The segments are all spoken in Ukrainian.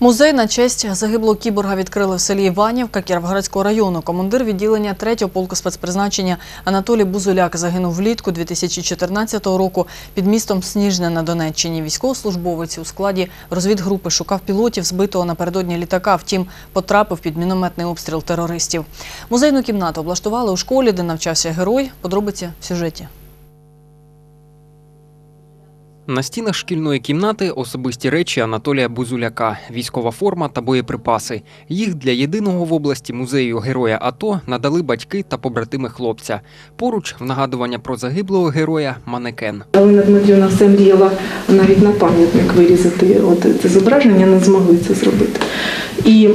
Музей на честь загиблого кіборга відкрили в селі Іванівка Кіровоградського району. Командир відділення 3-го полку спецпризначення Анатолій Бузуляк загинув влітку 2014 року під містом Сніжне на Донеччині. Військовослужбовець у складі розвідгрупи шукав пілотів збитого напередодні літака. Втім, потрапив під мінометний обстріл терористів. Музейну кімнату облаштували у школі, де навчався герой. Подробиці в сюжеті. На стінах шкільної кімнати особисті речі Анатолія Бузуляка, військова форма та боєприпаси. Їх для єдиного в області музею героя АТО надали батьки та побратими хлопця. Поруч в нагадування про загиблого героя манекен. Галина Дмитрівна все мріяла навіть на пам'ятник вирізати. От це зображення не змогли це зробити. І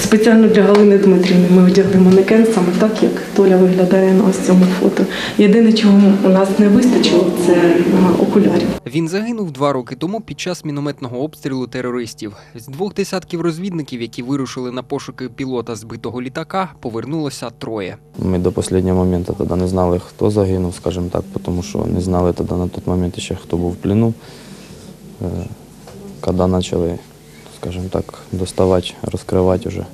спеціально для Галини Дмитрівни ми одягли манекен саме так, як Толя виглядає на ось цьому фото. Єдине, чого у нас не вистачило, це окулярів. Він загинув два роки тому під час мінометного обстрілу терористів. З двох десятків розвідників, які вирушили на пошуки пілота збитого літака, повернулося троє. Ми до останнього моменту тоді не знали, хто загинув, скажімо так, тому що не знали тоді на той момент ще, хто був в плену. Е, Коли почали, скажімо так, доставати, розкривати вже,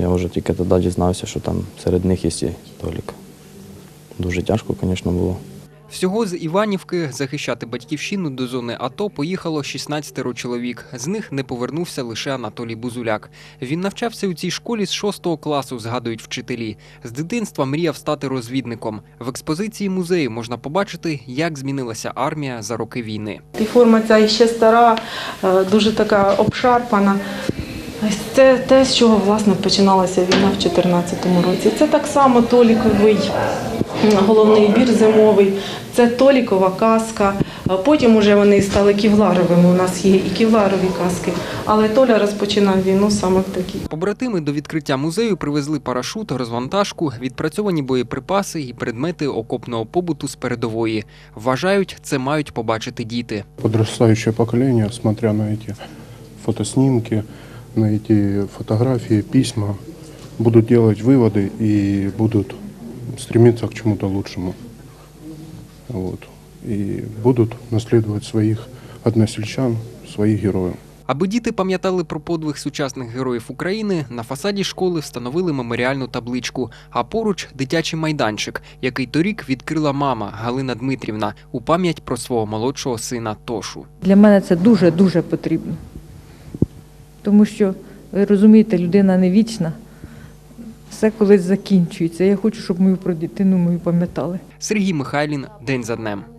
я вже тільки тоді дізнався, що там серед них є і Толік. Дуже тяжко, звісно, було. Всього з Іванівки захищати батьківщину до зони АТО поїхало 16 чоловік. З них не повернувся лише Анатолій Бузуляк. Він навчався у цій школі з 6 класу, згадують вчителі. З дитинства мріяв стати розвідником. В експозиції музею можна побачити, як змінилася армія за роки війни. І форма ця ще стара, е, дуже така обшарпана. Це те, з чого власне починалася війна в 2014 році. Це так само Толіковий головний убір зимовий, це Толікова каска. А Потім уже вони стали ківларовими. У нас є і ківларові каски. Але Толя розпочинав війну саме в такій. Побратими до відкриття музею привезли парашут, розвантажку, відпрацьовані боєприпаси і предмети окопного побуту з передової. Вважають, це мають побачити діти. подрастающее поколение, смотря на эти фотоснимки, на эти фотографии, письма, будут делать выводы и будут стремиться к чему-то лучшему. Вот. И будут наследовать своих односельчан, своих героев. Аби діти пам'ятали про подвиг сучасних героїв України, на фасаді школи встановили меморіальну табличку, а поруч дитячий майданчик, який торік відкрила мама Галина Дмитрівна у пам'ять про свого молодшого сина Тошу. Для мене це дуже-дуже потрібно. Тому що, ви розумієте, людина не вічна, все колись закінчується. Я хочу, щоб мою про дитину мою пам'ятали. Сергій Михайлін день за днем.